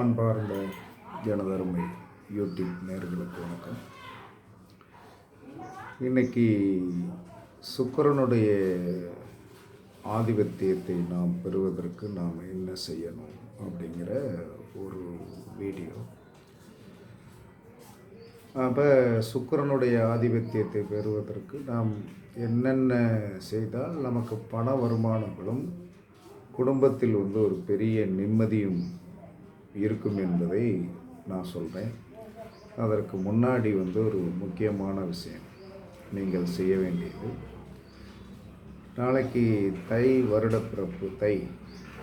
அன்பார்ந்த ஜனதருமை யூடியூப் நேர்களுக்கு வணக்கம். இன்னைக்கு சுக்கிரனுடைய ஆதிபத்தியத்தை நாம் பெறுவதற்கு நாம் என்ன செய்யணும் அப்படிங்கிற ஒரு வீடியோ. அப்போ சுக்கிரனுடைய ஆதிபத்தியத்தை பெறுவதற்கு நாம் என்னென்ன செய்தால் நமக்கு பண வருமானங்களும் குடும்பத்தில் வந்து ஒரு பெரிய நிம்மதியும் இருக்கும் என்பதை நான் சொல்கிறேன் அதற்கு முன்னாடி வந்து ஒரு முக்கியமான விஷயம். நீங்கள் செய்ய வேண்டியது நாளைக்கு தை வருடப்பிறப்பு தை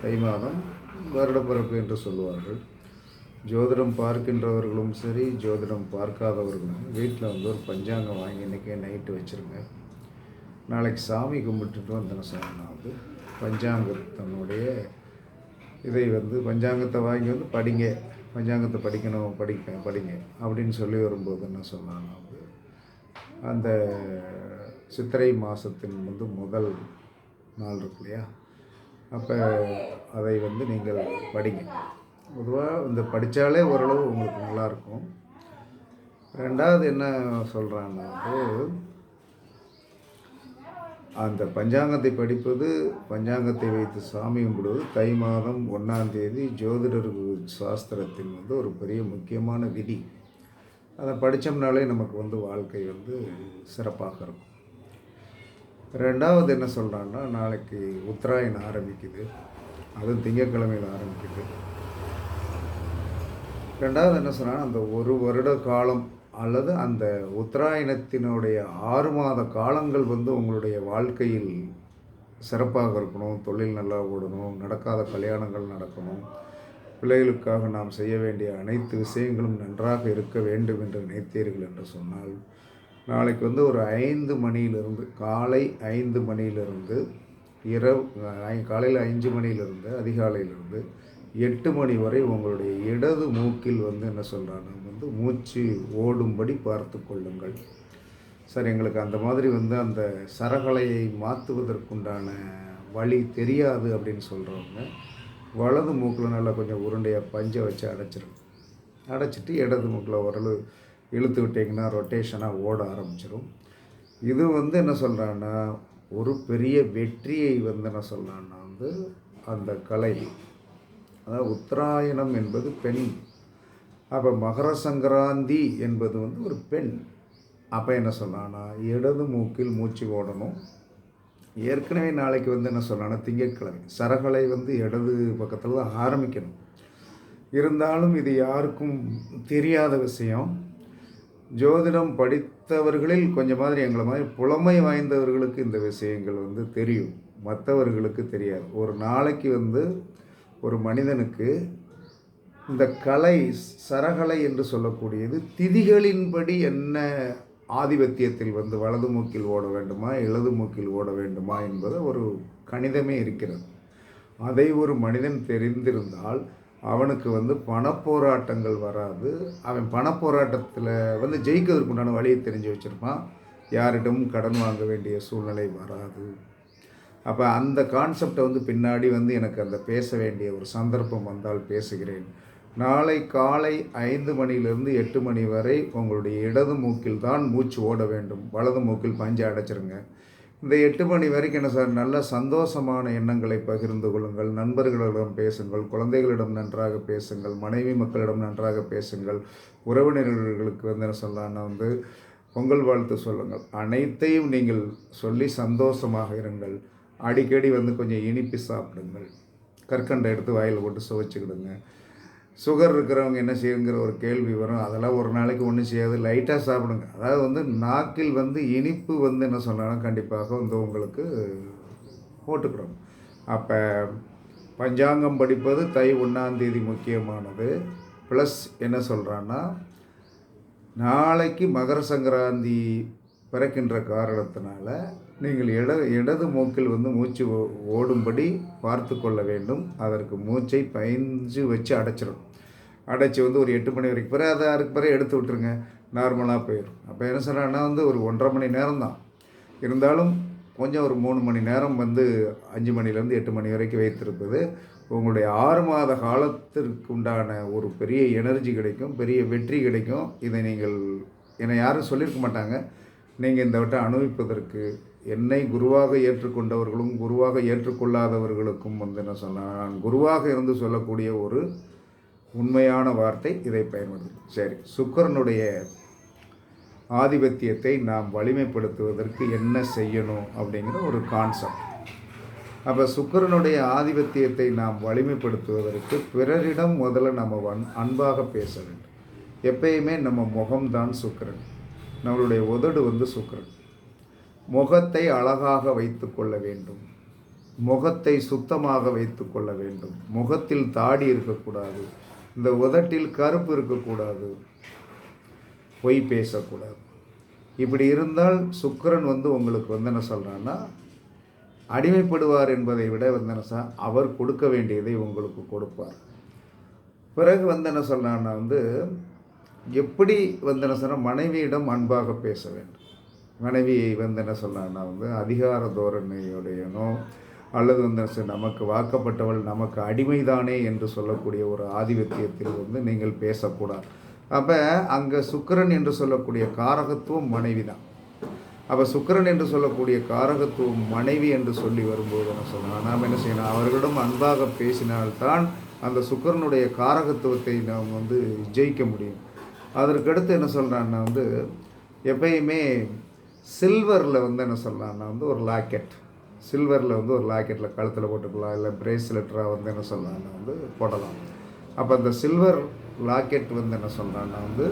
தை மாதம் வருடப்பிறப்பு என்று சொல்லுவார்கள். ஜோதிடம் பார்க்கின்றவர்களும் சரி ஜோதிடம் பார்க்காதவர்களும் வீட்டில் வந்து ஒரு பஞ்சாங்கம் வாங்கி இன்றைக்கே நைட்டு வச்சுருங்க. நாளைக்கு சாமி கும்பிட்டுட்டு வந்தேன் சார் நான் வந்து பஞ்சாங்கத்தினுடைய இதை வந்து பஞ்சாங்கத்தை வாங்கி வந்து படிங்க. பஞ்சாங்கத்தை படிக்கணும் படிக்க படிங்க. அப்படின்னு சொல்லி வரும்போது என்ன சொன்னாங்க? வந்து அந்த சித்திரை மாதத்தின் வந்து முதல் நாள் இருக்கு இல்லையா? அப்போ அதை வந்து நீங்கள் படிங்க. பொதுவாக இந்த படித்தாலே ஓரளவு உங்களுக்கு நல்லாயிருக்கும் ரெண்டாவது என்ன சொல்கிறாங்கன்னா வந்து அந்த பஞ்சாங்கத்தை படிப்பது பஞ்சாங்கத்தை வைத்து சாமி கும்பிடுவது தை மாதம் ஒன்றாம் தேதி ஜோதிடர் சாஸ்திரத்தின் வந்து ஒரு பெரிய முக்கியமான விதி. அதை படித்தோம்னாலே நமக்கு வந்து வாழ்க்கை வந்து சிறப்பாக இருக்கும். ரெண்டாவது என்ன சொல்கிறான்னா நாளைக்கு உத்தராயணம் ஆரம்பிக்குது. அதுவும் திங்கக்கிழமையில் ஆரம்பிக்குது. ரெண்டாவது என்ன சொன்னால் அந்த ஒரு வருட காலம் அல்லது அந்த உத்தராயணத்தினுடைய ஆறு மாத காலங்கள் வந்து உங்களுடைய வாழ்க்கையில் சிறப்பாக இருக்கணும் தொழில் நல்லா ஓடணும் நடக்காத கல்யாணங்கள் நடக்கணும் பிள்ளைகளுக்காக நாம் செய்ய வேண்டிய அனைத்து விஷயங்களும் நன்றாக இருக்க வேண்டும் என்று நினைத்தீர்கள் என்று சொன்னால் நாளைக்கு வந்து ஒரு ஐந்து மணியிலிருந்து காலை ஐந்து மணியிலிருந்து இரவு காலையில் அஞ்சு மணியிலிருந்து அதிகாலையிலிருந்து எட்டு மணி வரை உங்களுடைய இடது மூக்கில் வந்து என்ன சொல்கிறாங்க வந்து மூச்சு ஓடும்படி பார்த்து கொள்ளுங்கள். சார் எங்களுக்கு அந்த மாதிரி வந்து அந்த சரகலையை மாற்றுவதற்குண்டான வழி தெரியாது அப்படின்னு சொல்கிறவங்க வலது மூக்கில் நல்லா கொஞ்சம் உருண்டையாக பஞ்சை வச்சு அடைச்சிருங்க அடைச்சிட்டு இடது மூக்கில் ஓரளவு இழுத்து விட்டிங்கன்னா ரொட்டேஷனாக ஓட ஆரம்பிச்சிடும் இது வந்து என்ன சொல்கிறான்னா ஒரு பெரிய வெற்றியை வந்து என்ன சொல்கிறான்னா வந்து அந்த கலை அதாவது உத்தராயணம் என்பது பெண் அப்போ மகர சங்கராந்தி என்பது வந்து ஒரு பெண். அப்போ என்ன சொன்னான்னா இடது மூக்கில் மூச்சு ஓடணும் ஏற்கனவே நாளைக்கு வந்து என்ன சொன்னான்னா திங்கட்கிழமை. சரகலை வந்து இடது பக்கத்தில் தான் ஆரம்பிக்கணும். இருந்தாலும் இது யாருக்கும் தெரியாத விஷயம். ஜோதிடம் படித்தவர்களில் கொஞ்சம் மாதிரி எங்களை மாதிரி புலமை வாய்ந்தவர்களுக்கு இந்த விஷயங்கள் வந்து தெரியும். மற்றவர்களுக்கு தெரியாது. ஒரு நாளைக்கு வந்து ஒரு மனிதனுக்கு இந்த கலை சரகலை என்று சொல்லக்கூடியது திதிகளின்படி என்ன ஆதிபத்தியத்தில் வந்து வலது மூக்கில் ஓட வேண்டுமா இடது மூக்கில் ஓட வேண்டுமா என்பது ஒரு கணிதமே இருக்கிறது. அதை ஒரு மனிதன் தெரிந்திருந்தால் அவனுக்கு வந்து பணப்போராட்டங்கள் வராது. அவன் பணப்போராட்டத்தில் வந்து ஜெயிக்கிறதுக்கு உண்டான வழியை தெரிஞ்சு வச்சுருப்பான். யாரிடமும் கடன் வாங்க வேண்டிய சூழ்நிலை வராது. அப்போ அந்த கான்செப்டை வந்து பின்னாடி வந்து எனக்கு அந்த பேச வேண்டிய ஒரு சந்தர்ப்பம் வந்தால் பேசுகிறேன். நாளை காலை ஐந்து மணியிலிருந்து எட்டு மணி வரை உங்களுடைய இடது மூக்கில் தான் மூச்சு ஓட வேண்டும். வலது மூக்கில் பஞ்சை அடைச்சிருங்க. இந்த எட்டு மணி வரைக்கும் என்ன சார்? நல்ல சந்தோஷமான எண்ணங்களை பகிர்ந்து கொள்ளுங்கள். நண்பர்களிடம் பேசுங்கள். குழந்தைகளிடம் நன்றாக பேசுங்கள். மனைவி மக்களிடம் நன்றாக பேசுங்கள். உறவினர்களுக்கு வந்து என்ன சொல்லலாம்னா வந்து பொங்கல் வாழ்த்து சொல்லுங்கள். அனைத்தையும் நீங்கள் சொல்லி சந்தோஷமாக இருங்கள். அடிக்கடி வந்து கொஞ்சம் இனிப்பு சாப்பிடுங்கள். கற்கண்டை எடுத்து வாயில் போட்டு சுவைச்சிக்கிடுங்க. சுகர் இருக்கிறவங்க என்ன செய்யுங்கிற ஒரு கேள்வி வரும். அதெல்லாம் ஒரு நாளைக்கு ஒன்றும் செய்யாது. லைட்டாக சாப்பிடுங்க. அதாவது வந்து நாக்கில் வந்து இனிப்பு வந்து என்ன சொன்னாலும் கண்டிப்பாக வந்து உங்களுக்கு போட்டுக்கிறோம் அப்போ பஞ்சாங்கம் படிப்பது தை ஒன்றாந்தேதி முக்கியமானது. ப்ளஸ் என்ன சொல்கிறான்னா நாளைக்கு மகர சங்கராந்தி பிறக்கின்ற காரணத்தினால நீங்கள் இட இடது மூக்கில் வந்து மூச்சு ஓ- ஓடும்படி பார்த்து கொள்ள வேண்டும். அதற்கு மூச்சை பயின்று வச்சு அடைச்சிடும் அடைச்சி வந்து ஒரு எட்டு மணி வரைக்கும் பிறகு அதை அதுக்கு பிறகு எடுத்து விட்டுருங்க. நார்மலாக போயிடும் அப்போ என்ன சொல்கிறேன்னா வந்து ஒரு ஒன்றரை மணி நேரம் தான். இருந்தாலும் கொஞ்சம் ஒரு மூணு மணி நேரம் வந்து அஞ்சு மணிலேருந்து எட்டு மணி வரைக்கும் வைத்திருப்பது உங்களுடைய ஆறு மாத காலத்திற்கு உண்டான ஒரு பெரிய எனர்ஜி கிடைக்கும் பெரிய வெற்றி கிடைக்கும். இதை நீங்கள் என்னை யாரும் சொல்லியிருக்க மாட்டாங்க. நீங்கள் இந்த வட்டம் அனுபவிப்பதற்கு என்னை குருவாக ஏற்றுக்கொண்டவர்களும் குருவாக ஏற்றுக்கொள்ளாதவர்களுக்கும் வந்து என்ன சொன்னால் நான் குருவாக இருந்து சொல்லக்கூடிய ஒரு உண்மையான வார்த்தை இதை பயன்படுது சரி சுக்கரனுடைய ஆதிபத்தியத்தை நாம் வலிமைப்படுத்துவதற்கு என்ன செய்யணும் அப்படிங்கிற ஒரு கான்செப்ட் அப்போ சுக்கரனுடைய ஆதிபத்தியத்தை நாம் வலிமைப்படுத்துவதற்கு பிறரிடம் முதல்ல நம்ம வன் அன்பாக பேச வேண்டும். எப்பயுமே நம்ம முகம்தான் சுக்கரன். நம்மளுடைய உதடு வந்து சுக்கரன். முகத்தை அழகாக வைத்து கொள்ள வேண்டும். முகத்தை சுத்தமாக வைத்து கொள்ள வேண்டும். முகத்தில் தாடி இருக்கக்கூடாது. இந்த உதட்டில் கருப்பு இருக்கக்கூடாது. பொய் பேசக்கூடாது. இப்படி இருந்தால் சுக்கரன் வந்து உங்களுக்கு வந்து என்ன சொல்கிறான்னா அடிமைப்படுவார் என்பதை விட வந்து என்ன அவர் கொடுக்க வேண்டியதை உங்களுக்கு கொடுப்பார். பிறகு வந்து என்ன சொல்கிறான்னா வந்து எப்படி வந்து என்ன சொன்னால் மனைவியிடம் அன்பாக பேச வேண்டும். மனைவியை வந்து என்ன சொல்லலாம்னா வந்து அதிகார தோரணையுடையனோ அல்லது வந்து நமக்கு வாக்கப்பட்டவள் நமக்கு அடிமைதானே என்று சொல்லக்கூடிய ஒரு ஆதிபத்தியத்தில் வந்து நீங்கள் பேசக்கூடாது. அப்போ அங்கே சுக்கிரன் என்று சொல்லக்கூடிய காரகத்துவம் மனைவி தான் அப்போ சுக்கிரன் என்று சொல்லக்கூடிய காரகத்துவம் மனைவி என்று சொல்லி வரும்போது என்ன சொல்லலாம் நாம் என்ன செய்யணும்? அவர்களிடம் அன்பாக பேசினால்தான் அந்த சுக்கிரனுடைய காரகத்துவத்தை நாம் வந்து ஜெயிக்க முடியும். அதற்கடுத்து என்ன சொல்கிறான்னா வந்து எப்பயுமே சில்வரில் வந்து என்ன சொல்லலாம்னா வந்து ஒரு லாக்கெட் சில்வரில் வந்து ஒரு லாக்கெட்டில் கழுத்தில் போட்டுக்கலாம் இல்லை பிரேஸ்லெட்டராக வந்து என்ன சொல்லலாம்னா வந்து போடலாம். அப்போ அந்த சில்வர் லாக்கெட் வந்து என்ன சொல்கிறான்னா வந்து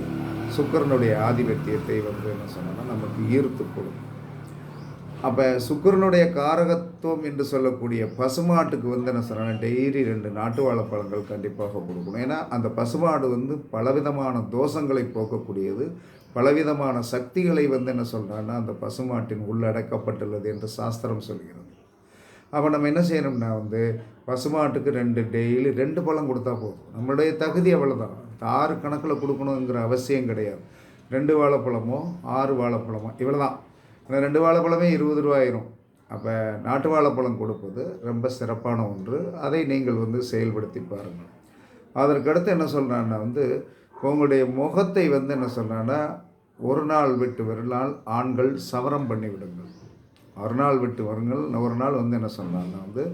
சுக்கரனுடைய ஆதிபத்தியத்தை வந்து என்ன சொன்னால் நமக்கு ஈர்த்து கொடுக்கும். அப்போ சுக்கரனுடைய காரகத்துவம் என்று சொல்லக்கூடிய பசுமாட்டுக்கு வந்து என்ன சொல்கிறேன் டெய்லி ரெண்டு நாட்டு வாழைப்பழங்கள் கண்டிப்பாக கொடுக்கணும். ஏன்னா அந்த பசுமாடு வந்து பலவிதமான தோஷங்களை போக்கக்கூடியது. பலவிதமான சக்திகளை வந்து என்ன சொல்கிறான்னா அந்த பசுமாட்டின் உள்ளடக்கப்பட்டுள்ளது என்று சாஸ்திரம் சொல்கிறது. அப்போ நம்ம என்ன செய்யணும்னா வந்து பசுமாட்டுக்கு ரெண்டு டெய்லி ரெண்டு பழம் கொடுத்தா போதும். நம்மளுடைய தகுதி அவ்வளோதான் ஆறு கணக்கில் கொடுக்கணுங்கிற அவசியம் கிடையாது. ரெண்டு வாழைப்பழமோ ஆறு வாழைப்பழமோ இவ்வளோ தான் அந்த ரெண்டு வாழைப்பழமே இருபது ரூபாயிரும் அப்போ நாட்டு வாழைப்பழம் கொடுப்பது ரொம்ப சிறப்பான ஒன்று. அதை நீங்கள் வந்து செயல்படுத்தி பாருங்கள். அதற்கடுத்து என்ன சொல்கிறான்னா வந்து உங்களுடைய முகத்தை வந்து என்ன சொல்கிறான்னா ஒரு நாள் விட்டு ஒரு நாள் ஆண்கள் சவரம் பண்ணி விடுங்கள். ஒரு நாள் விட்டு வருங்கள் ஒரு நாள் வந்து என்ன சொல்கிறான்னா வந்து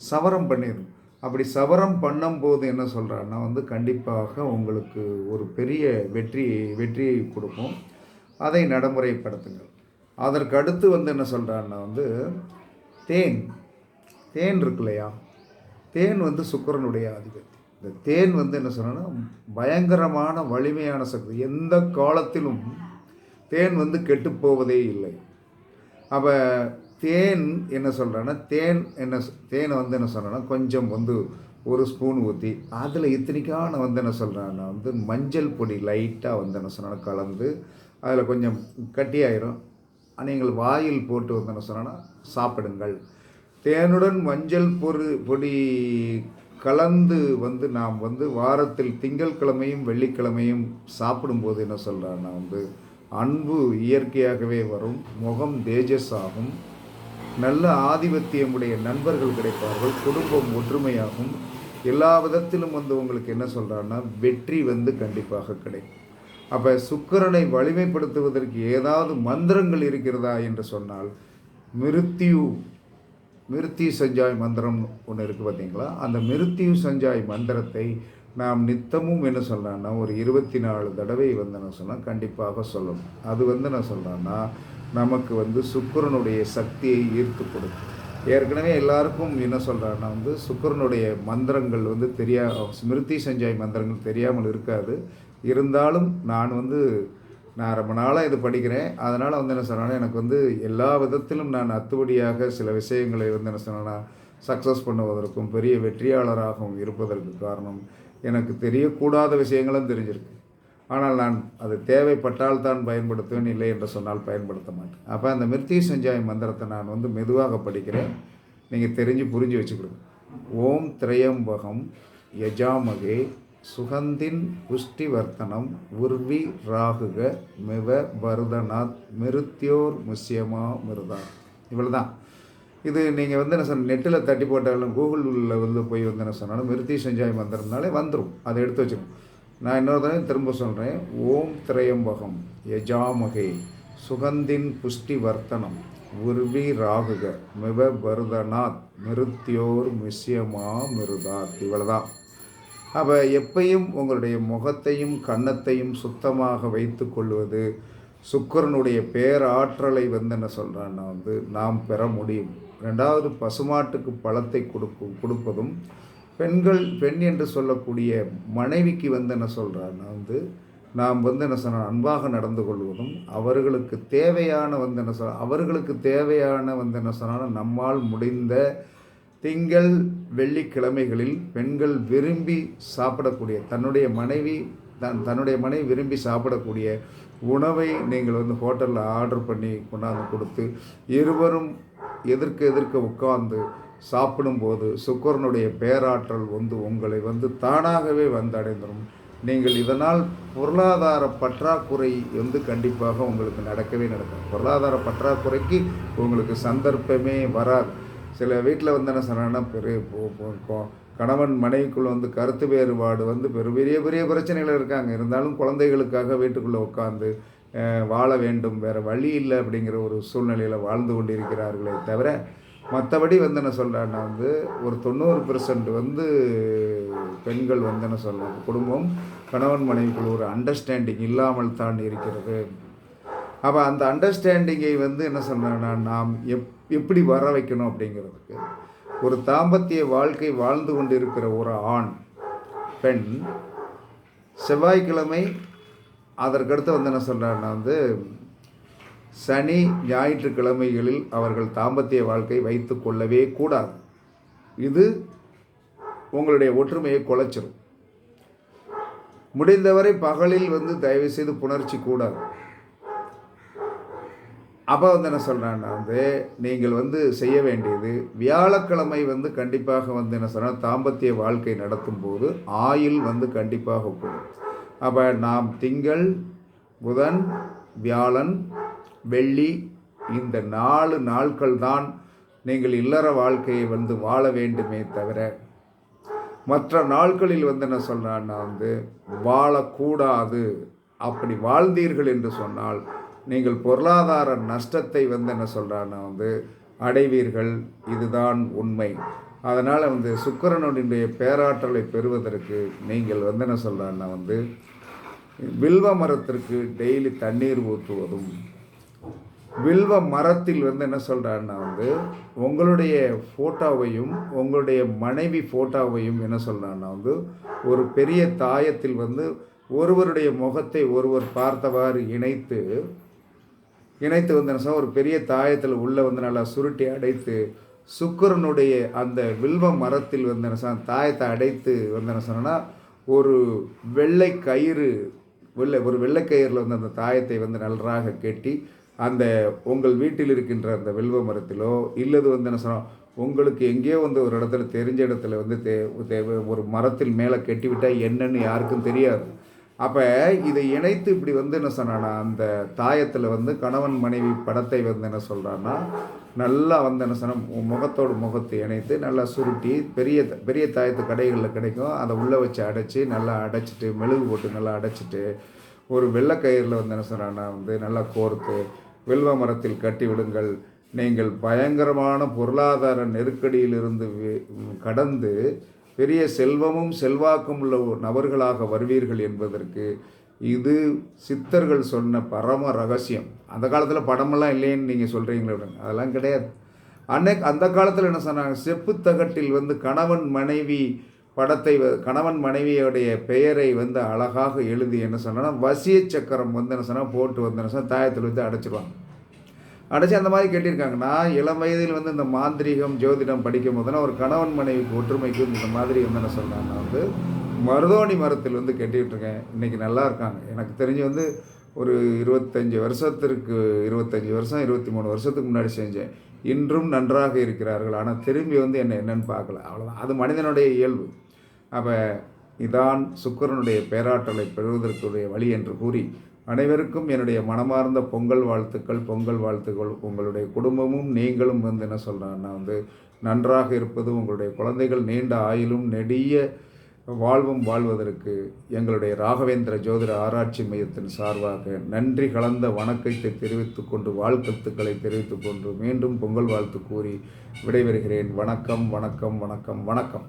சவரம் பண்ணிடும் அப்படி சவரம் பண்ணும்போது என்ன சொல்கிறான்னா வந்து கண்டிப்பாக உங்களுக்கு ஒரு பெரிய வெற்றி வெற்றியை கொடுக்கும் அதை நடைமுறைப்படுத்துங்கள். அதற்கு அடுத்து வந்து என்ன சொல்கிறான்னா வந்து தேன் தேன் இருக்கு இல்லையா தேன் வந்து சுக்கரனுடைய ஆதிபத்தியம். இந்த தேன் வந்து என்ன சொன்னா பயங்கரமான வலிமையான சக்தி. எந்த காலத்திலும் தேன் வந்து கெட்டுப்போவதே இல்லை. அப்போ தேன் என்ன சொல்கிறேன்னா தேன் என்ன தேனை வந்து என்ன சொல்கிறேன்னா கொஞ்சம் வந்து ஒரு ஸ்பூன் ஊற்றி அதில் இத்தனைக்கான வந்து என்ன சொல்கிறேன்னா வந்து மஞ்சள் பொடி லைட்டாக வந்து என்ன சொன்னா கலந்து அதில் கொஞ்சம் கட்டியாயிரும். நீங்கள் வாயில் போட்டு வந்து என்ன சொன்னால் சாப்பிடுங்கள். தேனுடன் மஞ்சள் பொரு பொடி கலந்து வந்து நாம் வந்து வாரத்தில் திங்கட்கிழமையும் வெள்ளிக்கிழமையும் சாப்பிடும்போது என்ன சொல்கிறான்னா வந்து அன்பு இயற்கையாகவே வரும் முகம் தேஜஸ் ஆகும் நல்ல ஆதிபத்தியமுடைய நண்பர்கள் கிடைப்பார்கள் குடும்பம் ஒற்றுமையாகும். எல்லா விதத்திலும் வந்து உங்களுக்கு என்ன சொல்கிறான்னா வெற்றி வந்து கண்டிப்பாக கிடைக்கும். அப்போ சுக்கிரனை வலிமைப்படுத்துவதற்கு ஏதாவது மந்திரங்கள் இருக்கிறதா என்று சொன்னால் மிருத்யு மிருத்தி சஞ்சாய் மந்திரம் ஒன்று இருக்குது பார்த்தீங்களா அந்த மிருத்தி சஞ்சாய் மந்திரத்தை நாம் நித்தமும் என்ன சொல்கிறேன்னா ஒரு இருபத்தி நாலு தடவை வந்து என்ன சொன்னால் கண்டிப்பாக சொல்லணும். அது வந்து நான் சொல்கிறேன்னா நமக்கு வந்து சுக்கரனுடைய சக்தியை ஈர்த்து கொடுக்கும். ஏற்கனவே எல்லாருக்கும் என்ன சொல்கிறான்னா வந்து சுக்கரனுடைய மந்திரங்கள் வந்து தெரியா ஸ்மிருதி சஞ்சாய் மந்திரங்கள் தெரியாமல் இருக்காது. இருந்தாலும் நான் வந்து நான் ரொம்ப நாளாக இது படிக்கிறேன். அதனால் வந்து என்ன சொன்னேன்னா எனக்கு வந்து எல்லா விதத்திலும் நான் அத்துபடியாக சில விஷயங்களை வந்து என்ன சொன்னேன்னா சக்ஸஸ் பண்ணுவதற்கும் பெரிய வெற்றியாளராகவும் இருப்பதற்கு காரணம் எனக்கு தெரியக்கூடாத விஷயங்களும் தெரிஞ்சிருக்கு. ஆனால் நான் அது தேவைப்பட்டால் தான் பயன்படுத்துவேன் இல்லை என்று சொன்னால் பயன்படுத்த மாட்டேன். அப்போ அந்த மிருத்தி சஞ்சாய் மந்திரத்தை நான் வந்து மெதுவாக படிக்கிறேன். நீங்கள் தெரிஞ்சு புரிஞ்சு வச்சுக்கிடுங்க. ஓம் திரையம்பகம் யஜாமகே சுகந்தின் புஷ்டிவர்த்தனம் உர்வி ராகுக மிவ பருதநாத் மிருத்யோர் முஸ்யமா மிருதா. இவ்வளோ தான் இது நீங்கள் வந்து என்ன சொன்ன நெட்டில் தட்டி போட்டாலும் கூகுளில் வந்து போய் வந்து என்ன சொன்னாலும் மிருத்தி செஞ்சாய் மந்திரம்னாலே வந்துடும் அதை எடுத்து வச்சுக்கணும். நான் இன்னொரு தடவை திரும்ப சொல்கிறேன் ஓம் திரையம்பகம் யஜாமகே சுகந்தின் புஷ்டி வர்த்தனம் உருவி ராகுக மிவ பருதநாத் மிருத்யோர் மிஸ்யமா மிருதாத். இவ்வளோதான் அப்போ எப்பையும் உங்களுடைய முகத்தையும் கன்னத்தையும் சுத்தமாக வைத்து கொள்வது சுக்கரனுடைய பேராற்றலை வந்து என்ன சொல்கிறான்னா வந்து நாம் பெற முடியும். ரெண்டாவது பசுமாட்டுக்கு பழத்தை கொடுக்கும் கொடுப்பதும் பெண்கள் பெண் என்று சொல்லக்கூடிய மனைவிக்கு வந்து என்ன சொல்கிறான்னா வந்து நாம் வந்து என்ன சொன்ன அன்பாக நடந்து கொள்வதும் அவர்களுக்கு தேவையான வந்து என்ன சொல் அவர்களுக்கு தேவையான வந்து என்ன சொன்னால் நம்மால் முடிந்த திங்கள் வெள்ளிக்கிழமைகளில் பெண்கள் விரும்பி சாப்பிடக்கூடிய தன்னுடைய மனைவி தன் தன்னுடைய மனைவி விரும்பி சாப்பிடக்கூடிய உணவை நீங்கள் வந்து ஹோட்டலில் ஆர்டர் பண்ணி கொண்டாந்து கொடுத்து இருவரும் எதிர்க்க எதிர்க்க உட்கார்ந்து சாப்பிடும்போது சுக்கரனுடைய பேராற்றல் வந்து உங்களை வந்து தானாகவே வந்தடைந்துடும் நீங்கள் இதனால் பொருளாதார பற்றாக்குறை வந்து கண்டிப்பாக உங்களுக்கு நடக்கவே நடக்கும் பொருளாதார பற்றாக்குறைக்கு உங்களுக்கு சந்தர்ப்பமே வராது. சில வீட்டில் வந்து என்ன சொன்னாங்கன்னா பெரிய பொ- கணவன் மனைவிக்குள்ள வந்து கருத்து வேறுபாடு வந்து பெரு பெரிய பெரிய பிரச்சனைகள் இருக்காங்க. இருந்தாலும் குழந்தைகளுக்காக வீட்டுக்குள்ளே உட்காந்து வாழ வேண்டும். வேறு வழி இல்லை அப்படிங்கிற ஒரு சூழ்நிலையில் வாழ்ந்து கொண்டிருக்கிறார்களே தவிர மற்றபடி வந்து என்ன சொல்கிறேன்னா வந்து ஒரு தொண்ணூறு பெர்சன்ட் வந்து பெண்கள் வந்து என்ன சொல்கிறாங்க குடும்பம் கணவன் மனைவிக்குள் ஒரு அண்டர்ஸ்டாண்டிங் இல்லாமல் தான் இருக்கிறது. அப்போ அந்த அண்டர்ஸ்டாண்டிங்கை வந்து என்ன சொல்கிறேன்னா நாம் எப் எப்படி வர வைக்கணும் அப்படிங்கிறதுக்கு ஒரு தாம்பத்திய வாழ்க்கை வாழ்ந்து கொண்டிருக்கிற ஒரு ஆண் பெண் செவ்வாய்க்கிழமை அதற்கடுத்து வந்து என்ன சொல்கிறாருன்னா வந்து சனி ஞாயிற்றுக்கிழமைகளில் அவர்கள் தாம்பத்திய வாழ்க்கை வைத்து கொள்ளவே கூடாது. இது உங்களுடைய ஒற்றுமையை குலைச்சிரும். முடிந்தவரை பகலில் வந்து தயவு செய்து புணர்ச்சி கூடாது. அப்போ வந்து என்ன சொல்கிறேன்னா வந்து நீங்கள் வந்து செய்ய வேண்டியது வியாழக்கிழமை வந்து கண்டிப்பாக வந்து என்ன சொல்கிறேன் தாம்பத்திய வாழ்க்கை நடத்தும் போது ஆயில் வந்து கண்டிப்பாக கூடும் அப்போ நாம் திங்கள் புதன் வியாழன் வெள்ளி இந்த நாலு நாட்கள் தான் நீங்கள் இல்லற வாழ்க்கையை வந்து வாழ வேண்டுமே தவிர மற்ற நாட்களில் வந்து என்ன சொல்கிறான்னா வந்து வாழக்கூடாது. அப்படி வாழ்ந்தீர்கள் என்று சொன்னால் நீங்கள் பொருளாதார நஷ்டத்தை வந்து என்ன சொல்கிறான்னா வந்து அடைவீர்கள் இதுதான் உண்மை. அதனால் வந்து சுக்கிரனுடைய பேராற்றலை பெறுவதற்கு நீங்கள் வந்து என்ன சொல்கிறான்னா வந்து வில்வ மரத்திற்கு டெய்லி தண்ணீர் ஊற்றுவதும் வில்வ மரத்தில் வந்து என்ன சொல்கிறான்னா வந்து உங்களுடைய ஃபோட்டோவையும் உங்களுடைய மனைவி ஃபோட்டோவையும் என்ன சொல்கிறான்னா வந்து ஒரு பெரிய தாயத்தில் வந்து ஒருவருடைய முகத்தை ஒருவர் பார்த்தவாறு இணைத்து இணைத்து வந்து என்ன ஒரு பெரிய தாயத்தில் உள்ளே வந்து நல்லா சுருட்டி அடைத்து சுக்கிரனுடைய அந்த வில்வ மரத்தில் வந்து என்ன சொன்ன தாயத்தை அடைத்து வந்து என்ன சொன்னோன்னா ஒரு வெள்ளை கயிறு வெள்ளை ஒரு வெள்ளை கயிறில் வந்து அந்த தாயத்தை வந்து நன்றாக கட்டி அந்த உங்கள் வீட்டில் இருக்கின்ற அந்த வில்வ மரத்திலோ இல்லது வந்து என்ன சொன்னோம் உங்களுக்கு எங்கேயோ வந்து ஒரு இடத்துல தெரிஞ்ச இடத்துல வந்து தே ஒரு மரத்தில் மேலே கெட்டிவிட்டால் என்னன்னு யாருக்கும் தெரியாது. அப்போ இதை இணைத்து இப்படி வந்து என்ன சொன்னான்னா அந்த தாயத்தில் வந்து கணவன் மனைவி படத்தை வந்து என்ன சொல்கிறான்னா நல்லா வந்து என்ன சொன்ன முகத்தோடு முகத்தை இணைத்து நல்லா சுருட்டி பெரிய பெரிய தாயத்து கடைகளில் கிடைக்கும். அதை உள்ளே வச்சு அடைச்சி நல்லா அடைச்சிட்டு மெழுகு போட்டு நல்லா அடைச்சிட்டு ஒரு வெள்ளைக்கயிறில் வந்து என்ன சொன்னான்னா வந்து நல்லா கோர்த்து வில்வ மரத்தில் கட்டி விடுங்கள். நீங்கள் பயங்கரமான பொருளாதார நெருக்கடியிலிருந்து கடந்து பெரிய செல்வமும் செல்வாக்கும் உள்ள ஒரு நபர்களாக வருவீர்கள் என்பதற்கு இது சித்தர்கள் சொன்ன பரம ரகசியம். அந்த காலத்தில் படமெல்லாம் இல்லைன்னு நீங்கள் சொல்கிறீங்களே அதெல்லாம் கிடையாது. அன்னைக்கு அந்த காலத்தில் என்ன சொன்னாங்க? செப்பு தகட்டில் வந்து கணவன் மனைவி படத்தை வ- கணவன் மனைவியோடைய பெயரை வந்து அழகாக எழுதி என்ன சொன்னால் வசிய சக்கரம் வந்து என்ன சொன்னால் போட்டு வந்து என்ன சொன்னால் தாயத்தில் வந்து அடைச்சிருவாங்க. அடைச்சி அந்த மாதிரி கேட்டிருக்காங்கன்னா இளம் வயதில் வந்து இந்த மாந்திரீகம் ஜோதிடம் படிக்கும் போதுனா ஒரு கணவன் மனைவிக்கு ஒற்றுமைக்கு இந்த மாதிரி வந்து என்ன சொல்கிறாங்கன்னா வந்து மருதோணி மரத்தில் வந்து கட்டிக்கிட்டு இருக்கேன். இன்றைக்கி நல்லா இருக்காங்க. எனக்கு தெரிஞ்சு வந்து ஒரு இருபத்தஞ்சி வருஷத்திற்கு இருபத்தஞ்சி வருஷம் இருபத்தி மூணு வருஷத்துக்கு முன்னாடி செஞ்சேன். இன்றும் நன்றாக இருக்கிறார்கள். ஆனால் திரும்பி வந்து என்ன என்னன்னு பார்க்கல. அவ்வளோதான் அது மனிதனுடைய இயல்பு. அப்போ இதான் சுக்கிரனுடைய பேராற்றலை பெறுவதற்குரிய வழி என்று கூறி அனைவருக்கும் என்னுடைய மனமார்ந்த பொங்கல் வாழ்த்துக்கள் பொங்கல் வாழ்த்துக்கள். உங்களுடைய குடும்பமும் நீங்களும் வந்து என்ன சொல்கிறேன்னா வந்து நன்றாக இருப்பது உங்களுடைய குழந்தைகள் நீண்ட ஆயிலும் நெடிய வாழ்வும் வாழ்வதற்கு எங்களுடைய ராகவேந்திர ஜோதிட ஆராய்ச்சி மையத்தின் சார்பாக நன்றி கலந்த வணக்கத்தை தெரிவித்து கொண்டு வாழ்த்துக்களை தெரிவித்து கொண்டு மீண்டும் பொங்கல் வாழ்த்து கூறி விடைபெறுகிறேன். வணக்கம் வணக்கம் வணக்கம் வணக்கம்.